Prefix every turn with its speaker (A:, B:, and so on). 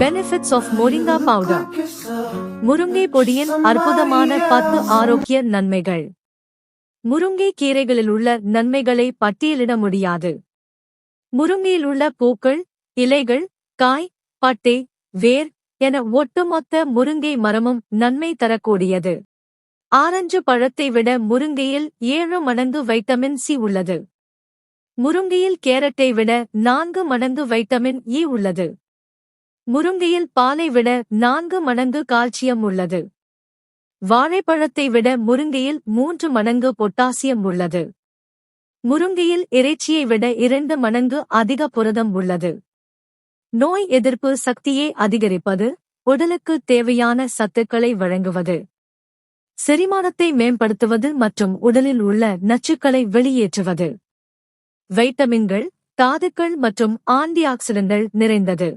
A: Benefits of moringa powder முருங்கை பொடியின் அற்புதமான பத்து ஆரோக்கிய நன்மைகள். முருங்கை கீரைகளில் உள்ள நன்மைகளை பட்டியலிட முடியாது. முருங்கையில் உள்ள பூக்கள் இலைகள் காய் பட்டை வேர் என ஒட்டுமொத்த முருங்கை மரமும் நன்மை தரக்கூடியது. ஆரஞ்சு பழத்தை விட முருங்கையில் ஏழு மடங்கு வைட்டமின் சி உள்ளது. முருங்கையில் கேரட்டை விட நான்கு மடங்கு வைட்டமின் இ உள்ளது. முருங்கையில் பாலை விட நான்கு மடங்கு கால்சியம் உள்ளது. வாழைப்பழத்தை விட முருங்கையில் மூன்று மடங்கு பொட்டாசியம் உள்ளது. முருங்கையில் இறைச்சியை விட இரண்டு மடங்கு அதிக புரதம் உள்ளது. நோய் எதிர்ப்பு சக்தியை அதிகரிப்பது உடலுக்கு தேவையான சத்துக்களை வழங்குவது. செரிமானத்தை மேம்படுத்துவது மற்றும் உடலில் உள்ள நச்சுக்களை வெளியேற்றுவது. வைட்டமின்கள் தாதுக்கள் மற்றும் ஆன்டி ஆக்சிடென்ட்கள் நிறைந்தது.